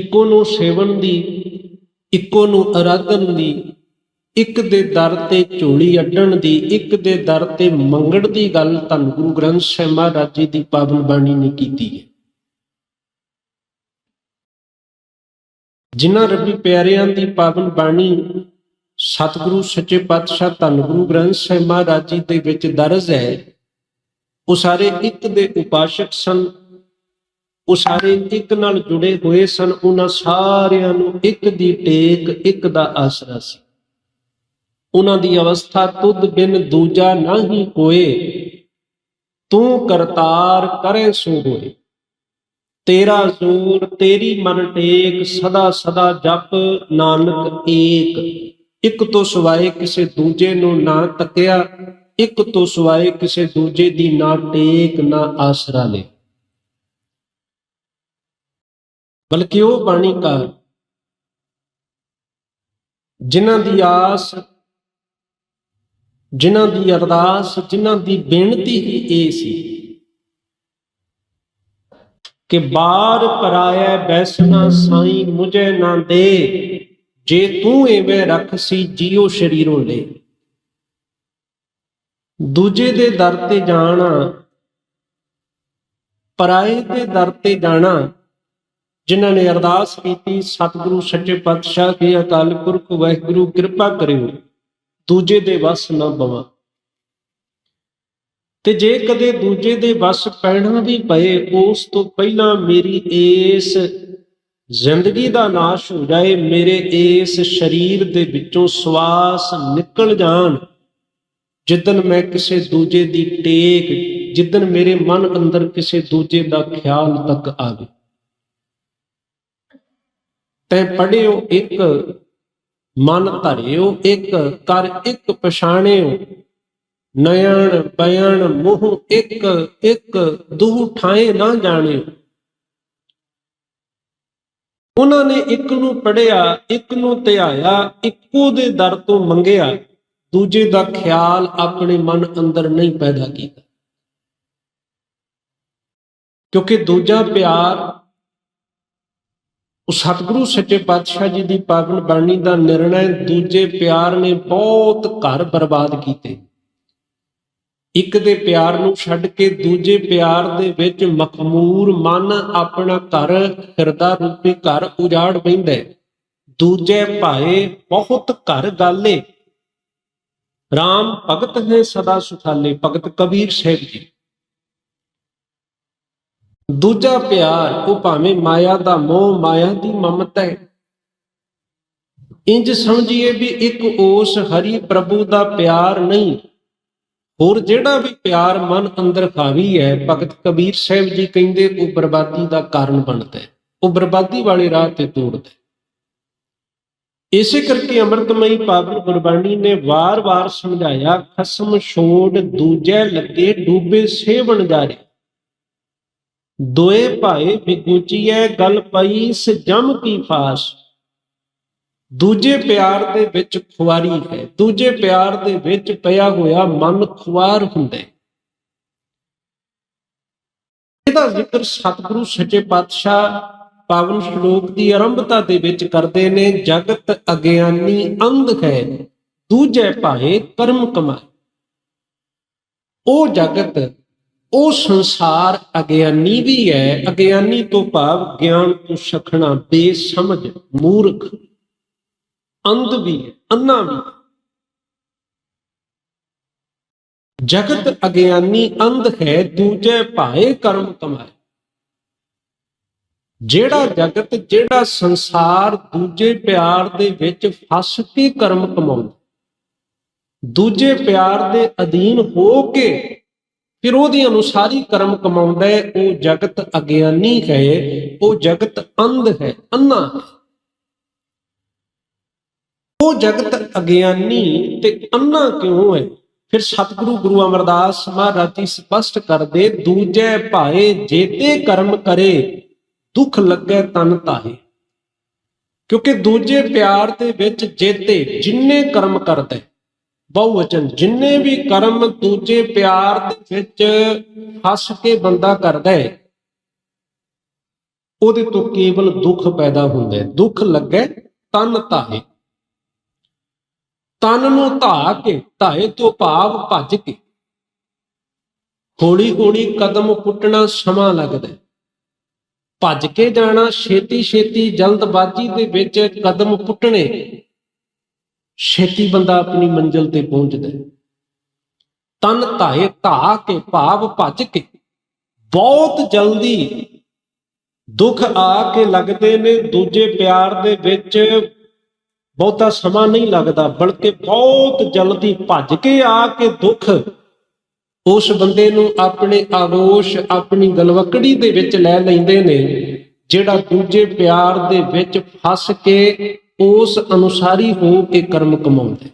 ਇੱਕੋ ਨੂੰ ਸੇਵਨ ਦੀ, ਇੱਕੋ ਨੂੰ ਅਰਾਧਨ ਦੀ, ਇੱਕ ਦੇ ਦਰ ਤੇ ਝੋਲੀ ਅੱਡਣ ਦੀ, ਇੱਕ ਦੇ ਦਰ ਤੇ ਮੰਗਣ ਦੀ ਗੱਲ ਧੰਨ ਗੁਰੂ ਗ੍ਰੰਥ ਸਾਹਿਬ ਮਹਾਰਾਜ ਜੀ ਦੀ ਪਾਵਨ ਬਾਣੀ ਨੇ ਕੀਤੀ ਹੈ। ਜਿਨ੍ਹਾਂ ਰੱਬੀ ਪਿਆਰਿਆਂ ਦੀ ਪਾਵਨ ਬਾਣੀ ਸਤਿਗੁਰੂ, ਸੱਚੇ ਪਾਤਸ਼ਾਹ, ਧੰਨ ਗੁਰੂ ਗ੍ਰੰਥ ਸਾਹਿਬ ਮਹਾਰਾਜ ਜੀ ਦੇ ਵਿੱਚ ਦਰਜ ਹੈ, ਉਹ ਸਾਰੇ ਇੱਕ ਦੇ ਉਪਾਸ਼ਕ ਸਨ। ਉਹ ਸਾਰੇ ਇੱਕ ਨਾਲ ਜੁੜੇ ਹੋਏ ਸਨ, ਉਹਨਾਂ ਸਾਰਿਆਂ ਨੂੰ ਇੱਕ ਦੀ ਟੇਕ, ਇੱਕ ਦਾ ਆਸਰਾ ਸੀ। ਉਹਨਾਂ ਦੀ ਅਵਸਥਾ ਤੁਧ ਬਿਨ ਦੂਜਾ ਨਹੀਂ ਕੋਏ ਤੂੰ ਕਰਤਾਰ ਕਰੇ ਸੋ ਹੋਏ। ਤੇਰਾ ਜ਼ੋਰ, ਤੇਰੀ ਮਨ ਟੇਕ, ਸਦਾ ਸਦਾ ਜਪ ਨਾਨਕ ਏਕ। ਇੱਕ ਤੋਂ ਸਿਵਾਏ ਕਿਸੇ ਦੂਜੇ ਨੂੰ ਨਾ ਤੱਕਿਆ, ਇੱਕ ਤੋਂ ਸਿਵਾਏ ਕਿਸੇ ਦੂਜੇ ਦੀ ਨਾ ਟੇਕ, ਨਾ ਆਸਰਾ ਲੈ ਬਲਕਿ ਉਹ ਬਾਣੀਕਾਰ ਜਿਨ੍ਹਾਂ ਦੀ ਆਸ, ਜਿਨ੍ਹਾਂ ਦੀ ਅਰਦਾਸ, ਜਿਨ੍ਹਾਂ ਦੀ ਬੇਨਤੀ ਹੀ ਇਹ ਸੀ ਕਿ ਬਾਰ ਪਰਾਇਆ ਬੈਸਣਾ ਸਾਈ ਮੁਝੇ ਨਾ ਦੇ, ਜੇ ਤੂੰ ਐਵੇਂ ਰੱਖ ਸੀ ਜੀਉ ਸ਼ਰੀਰੋਂ ਲੈ। ਦੂਜੇ ਦੇ ਦਰ ਤੇ ਜਾਣਾ, ਪਰਾਏ ਦੇ ਦਰ ਤੇ ਜਾਣਾ ਜਿਨ੍ਹਾਂ ਨੇ ਅਰਦਾਸ ਕੀਤੀ, ਸਤਿਗੁਰੂ ਸੱਚੇ ਪਾਤਸ਼ਾਹ ਜੀ ਅਕਾਲ ਪੁਰਖ ਵਾਹਿਗੁਰੂ ਕਿਰਪਾ ਕਰਿਓ, ਦੂਜੇ ਦੇ ਵਸ ਨਾ ਬਵਾ ਤੇ ਜੇ ਕਦੇ ਦੂਜੇ ਦੇ ਵਸ ਪੈਣਾ ਵੀ ਪਏ, ਉਸ ਤੋਂ ਪਹਿਲਾਂ ਮੇਰੀ ਇਸ ਜ਼ਿੰਦਗੀ ਦਾ ਨਾਸ਼ ਹੋ ਜਾਏ, ਮੇਰੇ ਇਸ ਸਰੀਰ ਦੇ ਵਿੱਚੋਂ ਸਵਾਸ ਨਿਕਲ ਜਾਣ। ਜਿੱਦਨ ਮੈਂ ਕਿਸੇ ਦੂਜੇ ਦੀ ਟੇਕ ਜਿੱਦਨ ਮੇਰੇ ਮਨ ਅੰਦਰ ਕਿਸੇ ਦੂਜੇ ਦਾ ਖਿਆਲ ਤੱਕ ਆਵੇ। ਤੈ ਪੜਿਓ ਇੱਕ, ਮਨ ਧਰਿਓ ਇੱਕ, ਕਰ ਇੱਕ, ਪਛਾਣਿਓ। ਨਯਣ, ਬਯਣ, ਮੂੰਹ ਇੱਕ ਇੱਕ, ਦੂਹ ਠਾਏ ਨਾ ਜਾਣਿਓ। ਉਹਨਾਂ ਨੇ ਇੱਕ ਨੂੰ ਪੜਿਆ ਇੱਕ ਨੂੰ ਧਿਆਇਆ, ਇੱਕੋ ਦੇ ਦਰ ਤੋਂ ਮੰਗਿਆ। ਦੂਜੇ ਦਾ ਖਿਆਲ ਆਪਣੇ ਮਨ ਅੰਦਰ ਨਹੀਂ ਪੈਦਾ ਕੀਤਾ। ਕਿਉਂਕਿ ਦੂਜਾ ਪਿਆਰ ਉਹ ਸਤਿਗੁਰੂ ਸੱਚੇ ਪਾਤਸ਼ਾਹ ਜੀ ਦੀ ਪਾਵਨ ਬਾਣੀ ਦਾ ਨਿਰਣੈ ਦੂਜੇ ਪਿਆਰ ਨੇ ਬਹੁਤ ਘਰ ਬਰਬਾਦ ਕੀਤੇ। ਇੱਕ ਦੇ ਪਿਆਰ ਨੂੰ ਛੱਡ ਕੇ ਦੂਜੇ ਪਿਆਰ ਦੇ ਵਿੱਚ ਮਖਮੂਰ ਮਨ ਆਪਣਾ ਘਰ, ਹਿਰਦਾ ਰੂਪੀ ਘਰ ਉਜਾੜ ਬੈਂਦਾ ਦੂਜੇ ਭਾਏ ਬਹੁਤ ਘਰ ਗਾਲੇ RAM ਭਗਤ ਹੈ ਸਦਾ ਸੁਖਾਲੇ, ਭਗਤ ਕਬੀਰ ਸਾਹਿਬ ਜੀ। ਦੂਜਾ ਪਿਆਰ, ਉਹ ਭਾਵੇਂ ਮਾਇਆ ਦਾ ਮੋਹ, ਮਾਇਆ ਦੀ ਮਮਤਾ ਹੈ। ਇੰਜ ਸਮਝੀਏ ਵੀ ਇੱਕ ਉਸ ਹਰੀ ਪ੍ਰਭੂ ਦਾ ਪਿਆਰ ਨਹੀਂ। ਹੋਰ ਜਿਹੜਾ ਵੀ ਪਿਆਰ ਮਨ ਅੰਦਰ ਖਾਵੀ ਹੈ, ਭਗਤ ਕਬੀਰ ਸਾਹਿਬ ਜੀ ਕਹਿੰਦੇ ਉਹ ਬਰਬਾਦੀ ਦਾ ਕਾਰਨ ਬਣਦਾ ਹੈ। ਉਹ ਬਰਬਾਦੀ ਵਾਲੇ ਰਾਹ ਤੇ ਤੋੜਦਾ ਇਸੇ ਕਰਕੇ ਅੰਮ੍ਰਿਤਮਈ ਪਾਵਨ ਗੁਰਬਾਣੀ ਨੇ ਵਾਰ-ਵਾਰ ਸਮਝਾਇਆ, ਖਸਮ ਛੋੜ ਦੂਜੇ ਲੱਗੇ ਡੂਬੇ ਸੇਵਣ ਜਾ ਰਹੇ ਦੋਏ ਭਾਏ ਵਿਗੂਚੀਐ ਗਲ ਪਈ ਸ ਜਮ ਕੀ ਫਾਸ ਦੂਜੇ ਪਿਆਰ ਦੇ ਵਿੱਚ ਖੁਆਰੀ ਹੈ, ਦੂਜੇ ਪਿਆਰ ਦੇ ਵਿੱਚ ਪਿਆ ਹੋਇਆ ਮਨ ਖੁਆਰ ਹੁੰਦਾ ਇਹਦਾ ਜ਼ਿਕਰ ਸਤਿਗੁਰੂ ਸੱਚੇ ਪਾਤਸ਼ਾਹ ਪਾਵਨ ਸ਼ਲੋਕ ਦੀ ਆਰੰਭਤਾ ਦੇ ਵਿੱਚ ਕਰਦੇ ਨੇ, ਜਗਤ ਅਗਿਆਨੀ ਅੰਧ ਹੈ, ਦੂਜੇ ਭਾਏ ਕਰਮ ਕਮਾਏ। ਉਹ ਜਗਤ ਉਹ ਸੰਸਾਰ ਅਗਿਆਨੀ ਵੀ ਹੈ, ਅਗਿਆਨੀ ਤੋਂ ਭਾਵ ਗਿਆਨ ਤੋਂ ਸਖਣਾ, ਬੇਸਮਝ, ਮੂਰਖ, ਅੰਧ ਵੀ ਹੈ, ਅੰਨਾ ਵੀ ਜਗਤ ਅਗਿਆਨੀ ਅੰਧ ਹੈ, ਦੂਜੇ ਭਾਏ ਕਰਮ ਕਮਾਏ। ਜਿਹੜਾ ਜਗਤ, ਜਿਹੜਾ ਸੰਸਾਰ ਦੂਜੇ ਪਿਆਰ ਦੇ ਵਿੱਚ ਫਸ ਕੇ ਕਰਮ ਕਮਾਉਂਦਾ, ਦੂਜੇ ਪਿਆਰ ਦੇ ਅਧੀਨ ਹੋ ਕੇ ਫਿਰ ਉਹਦੇ ਅਨੁਸਾਰ ਹੀ ਕਰਮ ਕਮਾਉਂਦਾ ਹੈ, ਉਹ ਜਗਤ ਅਗਿਆਨੀ ਹੈ, ਉਹ ਜਗਤ ਅੰਧ ਹੈ, ਅੰਨਾ ਹੈ। ਉਹ ਜਗਤ ਅਗਿਆਨੀ ਤੇ ਅੰਨਾ ਕਿਉਂ ਹੈ? ਫਿਰ ਸਤਿਗੁਰੂ ਗੁਰੂ ਅਮਰਦਾਸ ਮਹਾਰਾਜ ਜੀ ਸਪਸ਼ਟ ਕਰਦੇ, ਦੂਜੇ ਭਾਏ ਜੇਤੇ ਕਰਮ ਕਰੇ, ਦੁੱਖ ਲੱਗੇ ਤਨ ਤਾਹੇ। ਕਿਉਂਕਿ ਦੂਜੇ ਪਿਆਰ ਦੇ ਵਿੱਚ ਜੇਤੇ ਜਿੰਨੇ ਕਰਮ ਕਰਦੇ ਬਹੁਵਚਨ, ਜਿੰਨੇ ਵੀ ਕਰਮ ਦੂਜੇ ਪਿਆਰ ਦੇ ਵਿੱਚ ਫਸ ਕੇ ਬੰਦਾ ਕਰਦਾ ਹੈ ਉਹਦੇ ਤੋਂ ਕੇਵਲ ਦੁੱਖ ਪੈਦਾ ਹੁੰਦਾ ਹੈ ਦੁੱਖ ਲੱਗੇ ਤਨ ਧਾਏ ਤਨ ਨੂੰ ਧਾ ਕੇ ਧਾਏ ਤੋਂ ਭਾਵ ਭੱਜ ਕੇ। ਹੌਲੀ ਹੌਲੀ ਕਦਮ ਪੁੱਟਣਾ ਸਮਾਂ ਲੱਗਦਾ ਹੈ। ਭੱਜ ਕੇ ਜਾਣਾ ਛੇਤੀ ਛੇਤੀ ਜਲਦਬਾਜ਼ੀ ਦੇ ਵਿੱਚ ਕਦਮ ਪੁੱਟਣੇ। ਛੇਤੀ ਬੰਦਾ ਆਪਣੀ ਮੰਜ਼ਿਲ ਤੇ ਪਹੁੰਚਦਾ ਹੈ। ਤਨ ਧਾਏ ਧਾ ਕੇ ਭਾਵ ਭੱਜ ਕੇ ਬਹੁਤ ਜਲਦੀ ਦੁੱਖ ਆ ਕੇ ਲੱਗਦੇ ਨੇ, ਦੂਜੇ ਪਿਆਰ ਦੇ ਵਿੱਚ ਬਹੁਤਾ ਸਮਾਂ ਨਹੀਂ ਲੱਗਦਾ, ਬਲਕਿ ਬਹੁਤ ਜਲਦੀ ਭੱਜ ਕੇ ਆ ਕੇ ਦੁੱਖ ਉਸ ਬੰਦੇ ਨੂੰ ਆਪਣੇ ਆਗੋਸ਼, ਆਪਣੀ ਗਲਵਕੜੀ ਦੇ ਵਿੱਚ ਲੈ ਲੈਂਦੇ ਨੇ, ਜਿਹੜਾ ਦੂਜੇ ਪਿਆਰ ਦੇ ਵਿੱਚ ਫਸ ਕੇ ਉਸ ਅਨੁਸਾਰੀ ਹੋ ਕੇ ਕਰਮ ਕਮਾਉਂਦਾ।